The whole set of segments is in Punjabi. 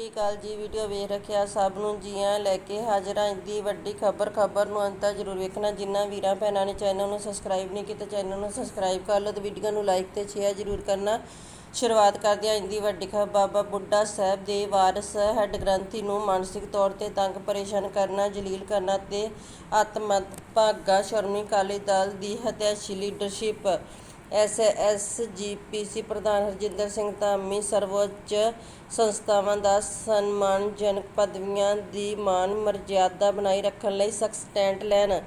ਸਤਿ ਸ਼੍ਰੀ ਅਕਾਲ ਜੀ, ਵੀਡੀਓ ਵੇਖ ਰੱਖਿਆ ਸਭ ਨੂੰ, ਜੀਆਂ ਲੈ ਕੇ ਹਾਜ਼ਰਾਂ ਦੀ ਵੱਡੀ ਖਬਰ ਖਬਰ ਨੂੰ ਅੰਤ ਤੱਕ ਜ਼ਰੂਰ ਵੇਖਣਾ। ਜਿਨ੍ਹਾਂ ਵੀਰਾਂ ਭੈਣਾਂ ਨੇ ਚੈਨਲ ਨੂੰ ਸਬਸਕ੍ਰਾਈਬ ਨਹੀਂ ਕੀਤਾ, ਚੈਨਲ ਨੂੰ ਸਬਸਕ੍ਰਾਈਬ ਕਰ ਲਓ ਤੇ ਵੀਡੀਓ ਨੂੰ ਲਾਈਕ ਤੇ ਸ਼ੇਅਰ ਜ਼ਰੂਰ ਕਰਨਾ। ਸ਼ੁਰੂਆਤ ਕਰਦੇ ਹਾਂ ਇੰਦੀ ਵੱਡੀ ਖਬਰ। ਬਾਬਾ ਬੁੱਢਾ ਸਾਹਿਬ ਦੇ ਵਾਰਸ ਹੈੱਡ ਗ੍ਰੰਥੀ ਨੂੰ ਮਾਨਸਿਕ ਤੌਰ ਤੇ ਤੰਗ ਪਰੇਸ਼ਾਨ ਕਰਨਾ, ਜਲੀਲ ਕਰਨਾ ਤੇ ਆਤਮਤ ਭਾਗਾ ਸ਼ਰਮੀ ਅਕਾਲੀ ਦਲ ਦੀ ਹਤਿਆਸ਼ੀ ਲੀਡਰਸ਼ਿਪ ਐਸਐਸਜੀਪੀਸੀ ਪ੍ਰਧਾਨ ਹਰਜਿੰਦਰ ਸਿੰਘ ਧਾਮੀ ਸਰਵਉੱਚ ਸੰਸਥਾਵਾਂ ਦਾ ਸਨਮਾਨਜਨਕ ਪਦਵੀਆਂ ਦੀ ਮਾਣ ਮਰਜ਼ਾਦਾ ਬਣਾਈ ਰੱਖਣ ਲਈ ਸਖਤ ਸਟੈਂਡ ਲੈਣ।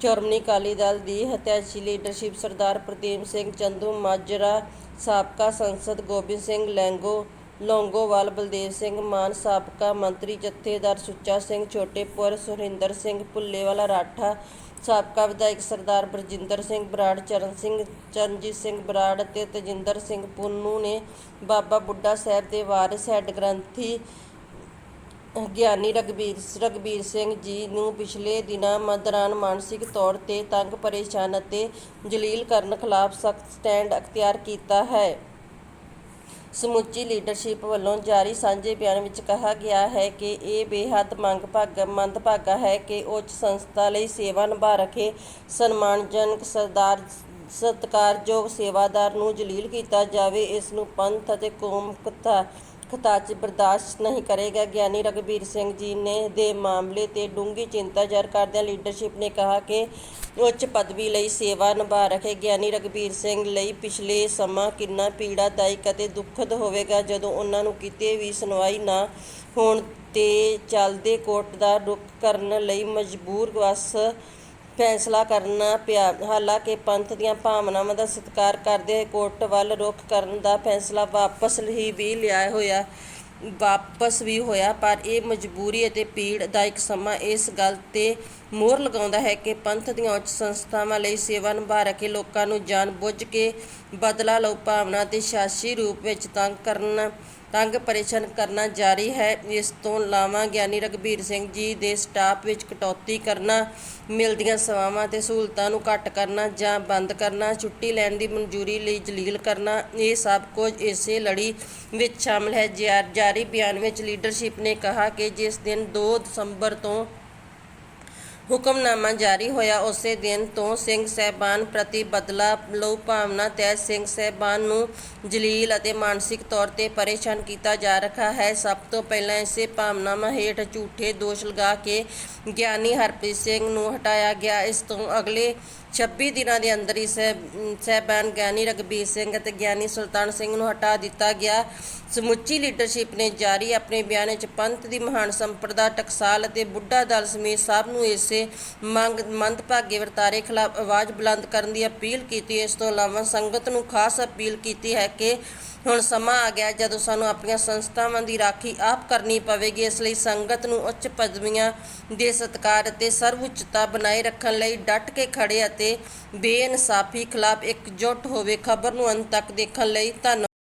ਸ਼੍ਰੋਮਣੀ ਅਕਾਲੀ ਦਲ ਦੀ ਹਤਿਆਸ਼ੀ ਲੀਡਰਸ਼ਿਪ ਸਰਦਾਰ ਪ੍ਰਦੀਪ ਸਿੰਘ ਚੰਦੂ, ਮਾਜਰਾ ਸਾਬਕਾ ਸੰਸਦ ਗੋਬਿੰਦ ਸਿੰਘ, ਲੈਂਗੋ ਲੌਂਗੋਵਾਲ, ਬਲਦੇਵ ਸਿੰਘ ਮਾਨ ਸਾਬਕਾ ਮੰਤਰੀ, ਜਥੇਦਾਰ ਸੁੱਚਾ ਸਿੰਘ, ਛੋਟੇਪੁਰ ਸੁਰਿੰਦਰ ਸਿੰਘ, ਭੁੱਲੇਵਾਲਾ ਰਾਠਾ ਸਾਬਕਾ ਵਿਧਾਇਕ ਸਰਦਾਰ ਬਰਜਿੰਦਰ ਸਿੰਘ ਬਰਾੜ, ਚਰਨ ਸਿੰਘ, ਚਰਨਜੀਤ ਸਿੰਘ ਬਰਾੜ ਅਤੇ ਤਜਿੰਦਰ ਸਿੰਘ ਪੁੰਨੂ ਨੇ ਬਾਬਾ ਬੁੱਢਾ ਸਾਹਿਬ ਦੇ ਵਾਰਿਸ ਹੈੱਡ ਗ੍ਰੰਥੀ ਗਿਆਨੀ ਰਗਬੀਰ ਰਗਬੀਰ ਸਿੰਘ ਜੀ ਨੂੰ ਪਿਛਲੇ ਦਿਨਾਂ ਮ- ਦੌਰਾਨ ਮਾਨਸਿਕ ਤੌਰ ਤੇ ਤੰਗ, ਪਰੇਸ਼ਾਨ ਅਤੇ ਜਲੀਲ ਕਰਨ ਖਿਲਾਫ ਸਖਤ ਸਟੈਂਡ ਅਖਤਿਆਰ ਕੀਤਾ ਹੈ। ਸਮੁੱਚੀ ਲੀਡਰਸ਼ਿਪ ਵੱਲੋਂ ਜਾਰੀ ਸਾਂਝੇ ਬਿਆਨ ਵਿੱਚ ਕਿਹਾ ਗਿਆ ਹੈ ਕਿ ਇਹ ਬੇਹੱਦ ਮੰਗ ਭਾਗ ਮੰਦਭਾਗਾ ਹੈ ਕਿ ਉੱਚ ਸੰਸਥਾ ਲਈ ਸੇਵਾ ਨਿਭਾ ਰਹੇ ਸਨਮਾਨਜਨਕ ਸਰਦਾਰ ਸਤਿਕਾਰਯੋਗ ਸੇਵਾਦਾਰ ਨੂੰ ਜਲੀਲ ਕੀਤਾ ਜਾਵੇ। ਇਸ ਨੂੰ ਪੰਥ ਅਤੇ ਕੌਮ ਕਥਾ ਖਤਾਚ ਬਰਦਾਸ਼ਤ ਨਹੀਂ ਕਰੇਗਾ। ਗਿਆਨੀ ਰਗਬੀਰ ਸਿੰਘ ਜੀ ਨੇ ਦੇ ਮਾਮਲੇ ਤੇ ਡੂੰਘੀ ਚਿੰਤਾ ਜ਼ਾਹਰ ਕਰਦਿਆਂ ਲੀਡਰਸ਼ਿਪ ਨੇ ਕਿਹਾ ਕਿ ਉੱਚ ਪਦਵੀ ਲਈ ਸੇਵਾ ਨਿਭਾ ਰਹੇ ਗਿਆਨੀ ਰਗਬੀਰ ਸਿੰਘ ਲਈ ਪਿਛਲੇ ਸਮਾਂ ਕਿੰਨਾ ਪੀੜਾਦਾਇਕ ਅਤੇ ਦੁਖਦ ਹੋਵੇਗਾ ਜਦੋਂ ਉਹਨਾਂ ਨੂੰ ਕਿਤੇ ਵੀ ਸੁਣਵਾਈ ਨਾ ਹੋਣ ਤੇ ਚੱਲਦੇ ਕੋਰਟ ਦਾ ਰੁਖ ਕਰਨ ਲਈ ਮਜਬੂਰ ਵਸ ਫੈਸਲਾ ਕਰਨਾ ਪਿਆ। ਹਾਲਾਂਕਿ ਪੰਥ ਦੀਆਂ ਭਾਵਨਾਵਾਂ ਦਾ ਸਤਿਕਾਰ ਕਰਦੇ ਹੋਏ ਕੋਰਟ ਵੱਲ ਰੁਖ ਕਰਨ ਦਾ ਫੈਸਲਾ ਵਾਪਸ ਹੀ ਵੀ ਲਿਆ ਹੋਇਆ, ਵਾਪਸ ਵੀ ਹੋਇਆ, ਪਰ ਇਹ ਮਜਬੂਰੀ ਅਤੇ ਭੀੜ ਦਾ ਇੱਕ ਸਮਾਂ ਇਸ ਗੱਲ ਤੇ ਮੋਹਰ ਲਗਾਉਂਦਾ ਹੈ ਕਿ ਪੰਥ ਦੀਆਂ ਉੱਚ ਸੰਸਥਾਵਾਂ ਲਈ ਸੇਵਾ ਨਿਭਾ ਰਹੇ ਲੋਕਾਂ ਨੂੰ ਜਾਣ ਬੁੱਝ ਕੇ ਬਦਲਾ ਲਓ, ਭਾਵਨਾ ਤੇ ਸ਼ਾਸੀ ਰੂਪ ਵਿੱਚ ਤੰਗ ਕਰਨ ਤੰਗ ਪਰੇਸ਼ਾਨ ਕਰਨਾ ਜਾਰੀ ਹੈ। ਇਸ ਤੋਂ ਇਲਾਵਾ ਗਿਆਨੀ ਰਗਬੀਰ ਸਿੰਘ ਜੀ ਦੇ ਸਟਾਫ ਵਿੱਚ ਕਟੌਤੀ ਕਰਨਾ, ਮਿਲਦੀਆਂ ਸੇਵਾਵਾਂ ਤੇ ਸਹੂਲਤਾਂ ਨੂੰ ਘੱਟ ਕਰਨਾ ਜਾਂ ਬੰਦ ਕਰਨਾ, ਛੁੱਟੀ ਲੈਣ ਦੀ ਮਨਜ਼ੂਰੀ ਲਈ ਜਲੀਲ ਕਰਨਾ, ਇਹ ਸਭ ਕੁਝ ਇਸੇ ਲੜੀ ਵਿੱਚ ਸ਼ਾਮਲ ਹੈ। ਜਾ- ਜਾਰੀ ਬਿਆਨ ਵਿੱਚ ਲੀਡਰਸ਼ਿਪ ਨੇ ਕਿਹਾ ਕਿ ਜਿਸ ਦਿਨ 2 ਦਸੰਬਰ ਤੋਂ ਹੁਕਮਨਾਮਾ ਜਾਰੀ ਹੋਇਆ ਉਸੇ ਦਿਨ ਤੋਂ ਸਿੰਘ ਸਹਿਬਾਨ ਪ੍ਰਤੀ ਬਦਲਾ ਲਓ ਭਾਵਨਾ ਤਹਿਤ ਸਿੰਘ ਸਹਿਬਾਨ ਨੂੰ ਜਲੀਲ ਅਤੇ ਮਾਨਸਿਕ ਤੌਰ ਤੇ ਪਰੇਸ਼ਾਨ ਕੀਤਾ ਜਾ ਰਿਹਾ ਹੈ। ਸਭ ਤੋਂ ਪਹਿਲਾਂ ਇਸੇ ਭਾਵਨਾਵਾਂ ਹੇਠ ਝੂਠੇ ਦੋਸ਼ ਲਗਾ ਕੇ ਗਿਆਨੀ ਹਰਪ੍ਰੀਤ ਸਿੰਘ ਨੂੰ ਹਟਾਇਆ ਗਿਆ। ਇਸ ਤੋਂ ਅਗਲੇ 26 ਦਿਨਾਂ ਦੇ ਅੰਦਰ ਹੀ ਸਹਿ- ਸਹਿਬਾਨ ਗਿਆਨੀ ਰਗਬੀਰ ਸਿੰਘ ਅਤੇ ਗਿਆਨੀ ਸੁਲਤਾਨ ਸਿੰਘ ਨੂੰ ਹਟਾ ਦਿੱਤਾ ਗਿਆ। ਸਮੁੱਚੀ ਲੀਡਰਸ਼ਿਪ ਨੇ ਜਾਰੀ ਆਪਣੇ ਬਿਆਨ ਵਿੱਚ ਪੰਥ ਦੀ ਮਹਾਨ ਸੰਪਰਦਾ, ਟਕਸਾਲ ਅਤੇ ਬੁੱਢਾ ਦਲ ਸਮੇਤ ਸਭ ਨੂੰ ਇਸੇ ਮੰਗ ਮੰਦਭਾਗੇ ਵਰਤਾਰੇ ਖਿਲਾਫ ਆਵਾਜ਼ ਬੁਲੰਦ ਕਰਨ ਦੀ ਅਪੀਲ ਕੀਤੀ। ਇਸ ਤੋਂ ਇਲਾਵਾ ਸੰਗਤ ਨੂੰ ਖਾਸ ਅਪੀਲ ਕੀਤੀ ਹੈ ਕਿ ਹੁਣ ਸਮਾਂ ਆ ਗਿਆ ਜਦੋਂ ਸਾਨੂੰ ਆਪਣੀਆਂ ਸੰਸਥਾਵਾਂ ਦੀ ਰਾਖੀ ਆਪ ਕਰਨੀ ਪਵੇਗੀ। ਇਸ ਲਈ ਸੰਗਤ ਨੂੰ ਉੱਚ ਪਦਵੀਆਂ ਦੇ ਸਤਿਕਾਰ ਅਤੇ ਸਰਵਉੱਚਤਾ ਬਣਾਏ ਰੱਖਣ ਲਈ ਡਟ ਕੇ ਖੜੇ ਅਤੇ ਬੇਇਨਸਾਫੀ ਖਿਲਾਫ ਇਕਜੁੱਟ ਹੋਵੇ ਖਬਰ ਨੂੰ ਅੰਤ ਤੱਕ ਦੇਖਣ ਲਈ ਧੰਨਵਾਦ।